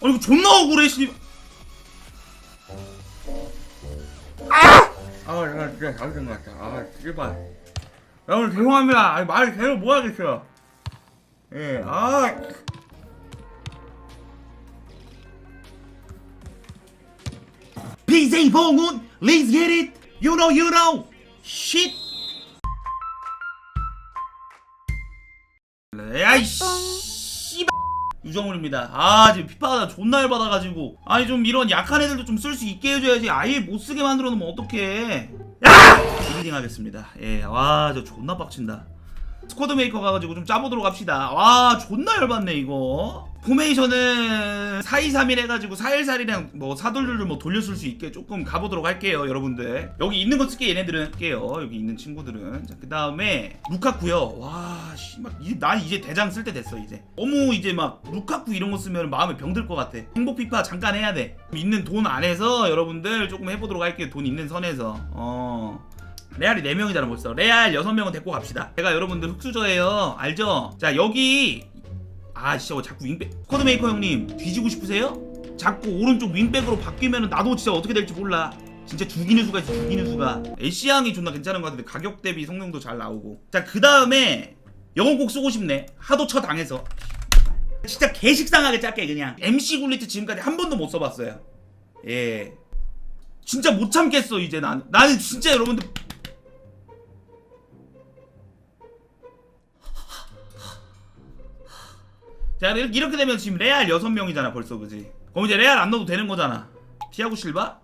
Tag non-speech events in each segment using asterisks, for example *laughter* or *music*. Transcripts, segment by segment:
아 이거 존나 억울해 씨. 아! 아 내가 진짜 잘못된 것 같아. 아 씨발. 여러분 죄송합니다. 아니 말 계속 뭐 하겠어요. 예. 아. BJ 봉훈, let's get it. You know, you know. Shit. 야이씨. 유정훈입니다. 아 지금 피파가 존나 열받아가지고. 아니 좀 이런 약한 애들도 좀 쓸 수 있게 해줘야지. 아예 못 쓰게 만들어 놓으면 어떡해. 야! 빌딩 하겠습니다. 예와 저 존나 빡친다. 스쿼드 메이커 가가지고 좀 짜보도록 합시다. 와 존나 열받네 이거 포메이션은 4-2-3-1 해가지고 4-1-4-1이랑 뭐 사돌들을 뭐 돌려쓸 수 있게 조금 가보도록 할게요 여러분들. 여기 있는 거 쓸게 얘네들은. 할게요. 여기 있는 친구들은. 자, 그 다음에 루카쿠요. 와 씨발 난 이제 대장 쓸 때 됐어 이제. 너무 이제 막 루카쿠 이런 거 쓰면 마음에 병들 것 같아. 행복 피파 잠깐 해야 돼. 있는 돈 안에서 여러분들 조금 해보도록 할게요 돈 있는 선에서. 어. 레알이 4명이잖아 벌써. 레알 6명은 데리고 갑시다. 제가 여러분들 흑수저예요. 알죠? 자 여기 아 진짜 자꾸 윙백. 스쿼드메이커 형님 뒤지고 싶으세요? 자꾸 오른쪽 윙백으로 바뀌면 나도 진짜 어떻게 될지 몰라. 진짜 죽이는 수가 있어 죽이는 수가. 애쉬양이 존나 괜찮은 것 같은데 가격 대비 성능도 잘 나오고. 자 그 다음에 영혼 꼭 쓰고 싶네. 하도 쳐 당해서. 진짜 개식상하게 짧게 그냥. MC 굴리트 지금까지 한 번도 못 써봤어요. 예. 진짜 못 참겠어 이제 나는 나는 진짜 여러분들 자 이렇게 되면 지금 레알 6명이잖아 벌써 그지 그럼 이제 레알 안 넣어도 되는 거잖아 티아고 실바?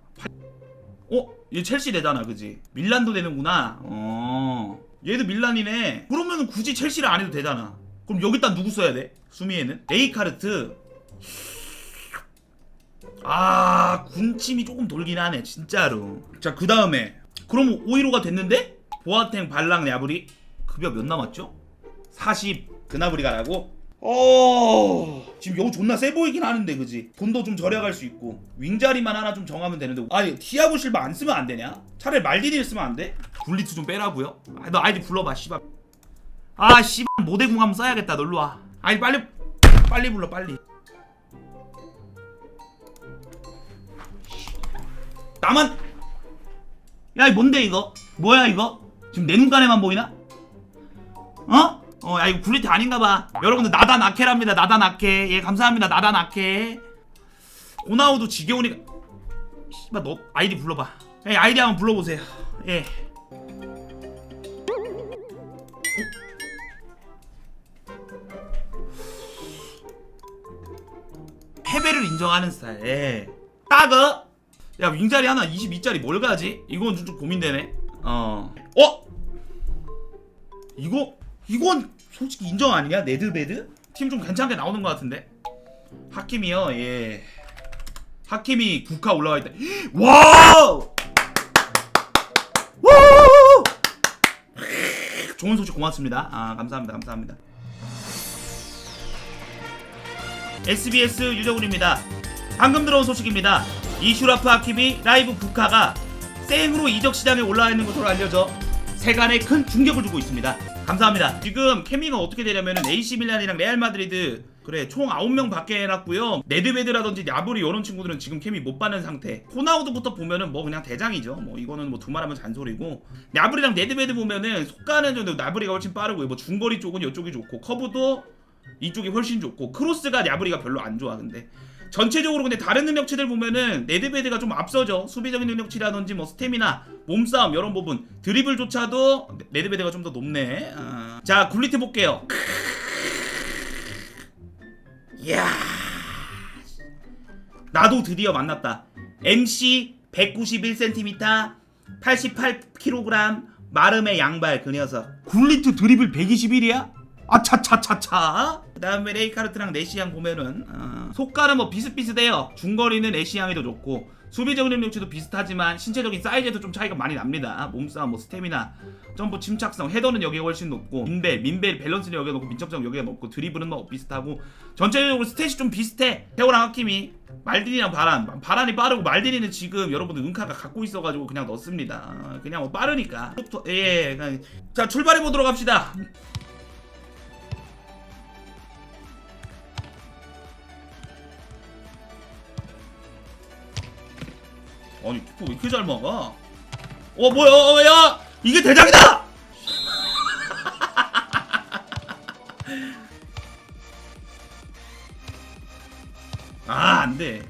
어? 얘 첼시 되잖아 그지 밀란도 되는구나 어 얘도 밀란이네 그러면 굳이 첼시를 안 해도 되잖아 그럼 여기다 누구 써야 돼? 수미에는? 레이카르트 아 군침이 조금 돌긴 하네 진짜로 자 그 다음에 그럼 515가 됐는데? 보아탱 발랑 야브리 급여 몇 남았죠? 40 그나브리 가 라고? 어 지금 여우 존나 세 보이긴 하는데 그지 돈도 좀 절약할 수 있고 윙자리만 하나 좀 정하면 되는데 아니 티아고 실바 안 쓰면 안 되냐? 차라리 말디니를 쓰면 안 돼? 굴리트 좀 빼라고요? 아, 너 아이디 불러봐 씨발 아 씨발 모대궁 한번 써야겠다 널로 와 아니 빨리 빨리 불러 빨리 나만 야 뭔데 이거 뭐야 이거 지금 내 눈간에만 보이나? 어? 어, 야, 이거 굴리트 아닌가 봐. 여러분들, 나다 나케랍니다. 나다 나케. 예, 감사합니다. 나다 나케. 고나우도 지겨우니까. 씨발, 너 아이디 불러봐. 예, 아이디 한번 불러보세요. 예. 패배를 인정하는 스타일. 예. 따그! 야, 윙자리 하나 22짜리 뭘 가지? 이건 좀, 좀 고민되네. 어. 어? 이거 이건 솔직히 인정 아니냐? 네드베드? 팀 좀 괜찮게 나오는 것 같은데. 하킴이요. 예. 하킴이 국화 올라와 있다. *gasps* 와우! 와우! 좋은 소식 고맙습니다. 아, 감사합니다. 감사합니다. SBS 유저군입니다. 방금 들어온 소식입니다. 이슈라프 하킴이 라이브 국화가 생으로 이적 시장에 올라와 있는 것으로 알려져 세간에 큰 충격을 주고 있습니다. 감사합니다. 지금 케미가 어떻게 되냐면은 AC 밀란이랑 레알 마드리드 그래 총 9명 밖에 해놨고요. 네드베드라든지 야브리 이런 친구들은 지금 케미 못 받는 상태. 호나우드부터 보면은 뭐 그냥 대장이죠. 뭐 이거는 뭐 두말하면 잔소리고. 야브리랑 네드베드 보면은 속가는 정도 나브리가 훨씬 빠르고 뭐 중거리 쪽은 이쪽이 좋고 커브도 이쪽이 훨씬 좋고 크로스가 야브리가 별로 안 좋아 근데 전체적으로 근데 다른 능력치들 보면은 네드베드가 좀 앞서죠. 수비적인 능력치라든지 뭐 스태미나 몸싸움 이런 부분. 드리블조차도 네드베드가 좀 더 높네. 아. 자 굴리트 볼게요. 이야. 나도 드디어 만났다. MC 191cm 88kg 마름의 양발 그 녀석. 굴리트 드리블 121이야? 아차차차차 그 다음에 레이카르트랑 내시양 보면은 어, 속가는 뭐 비슷비슷해요. 중거리는 내시양이 더 좋고 수비적인 능력치도 비슷하지만 신체적인 사이즈에도 좀 차이가 많이 납니다. 몸싸움 뭐 스태미나 점프 침착성 헤더는 여기가 훨씬 높고 민벨 민벨 밸런스는 여기가 높고 민첩성 여기가 높고 드리블은 뭐 비슷하고 전체적으로 스탯이 좀 비슷해. 태호랑 하킴이 말디니랑 바란 바란이 빠르고 말디니는 지금 여러분들 은카가 갖고 있어가지고 그냥 넣습니다. 어, 그냥 뭐 빠르니까. 예 그냥 자 출발해 보도록 합시다 아니 키퍼 왜 이렇게 잘 막아? 어 뭐야 어, 야 이게 대장이다! *laughs* 아 안돼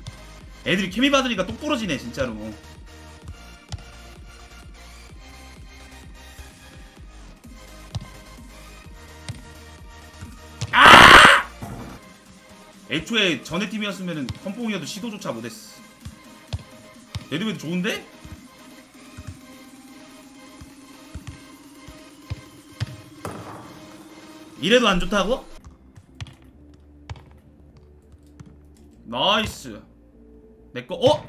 애들이 케미 받으니까 똑 부러지네 진짜로 애초에 전에 팀이었으면 은 컴뽕이어도 시도조차 못했어. 레드베드 좋은데? 이래도 안 좋다고? 나이스. 내거 어?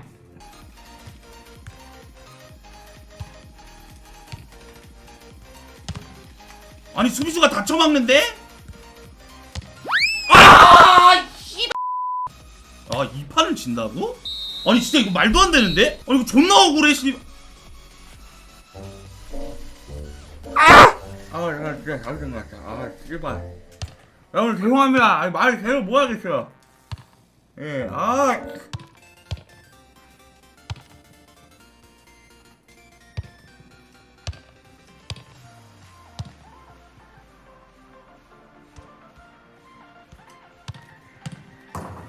아니 수비수가 다 쳐막는데? 아! 아, 이 판을 진다고? 아니, 진짜 이거 말도 안 되는데? 아니, 이거 존나 억울해, 씨. 아! 아, 나 진짜 잘못된 것 같아. 아, 씨발. 여러분, 죄송합니다. 아니, 말 계속 뭐 하겠어요. 예, 아.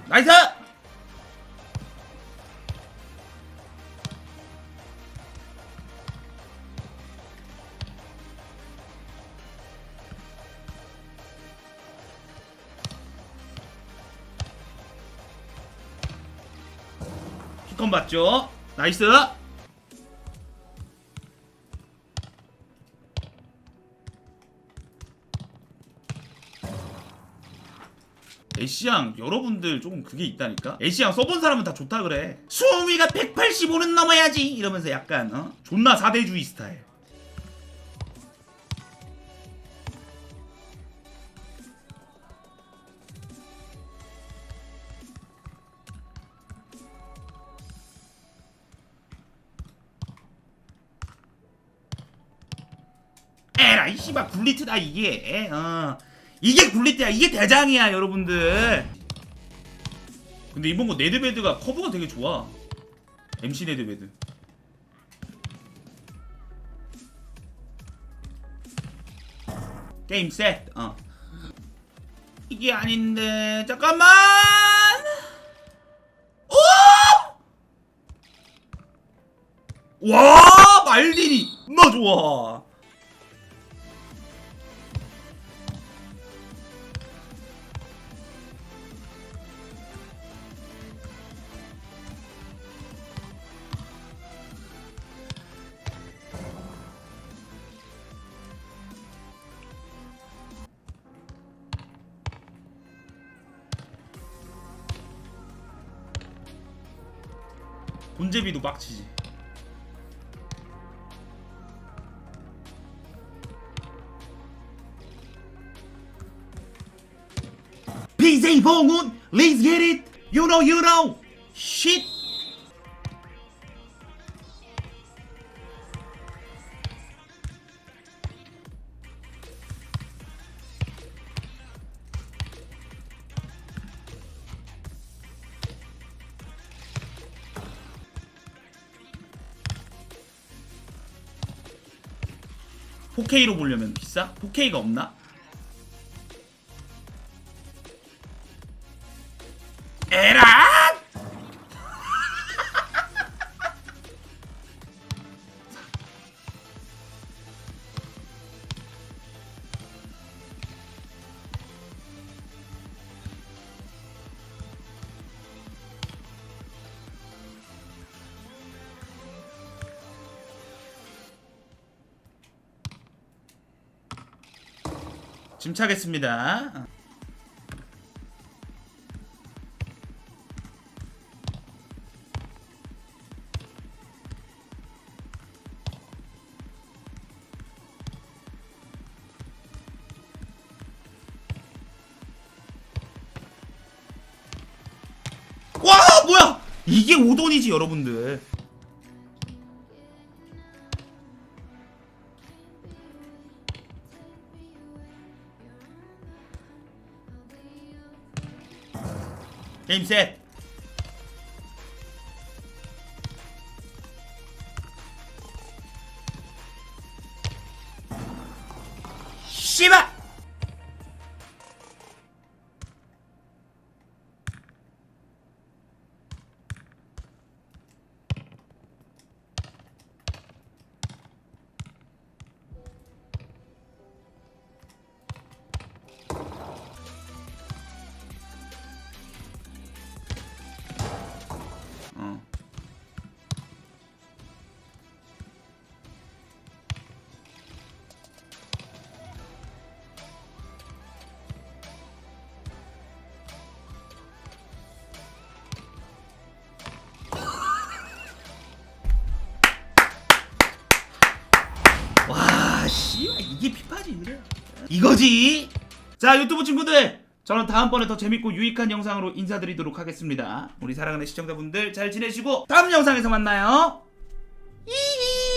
나이스! 키컨 맞죠? 나이스! 애쉬양 여러분들 조금 그게 있다니까 애쉬양 써본 사람은 다 좋다 그래 수미가 185는 넘어야지 이러면서 약간 어? 존나 사대주의 스타일 에라이 씨발 굴리트다 이게. 어. 이게 굴리트야 이게 대장이야 여러분들. 근데 이번 거 네드베드가 커브가 되게 좋아. MC 네드베드. 게임 셋 어. 이게 아닌데 잠깐만! 오! 와 말디니! 너 좋아 본제비도 빡치지. BJ 봉훈, let's get it. You know, you know. Shit. (4K로) 보려면 비싸? (4K가) 없나? 짐차겠습니다. 와 뭐야 이게 5돈이지 여러분들 게임 이거지. 자 유튜브 친구들 저는 다음번에 더 재밌고 유익한 영상으로 인사드리도록 하겠습니다. 우리 사랑하는 시청자분들 잘 지내시고 다음 영상에서 만나요. 이히.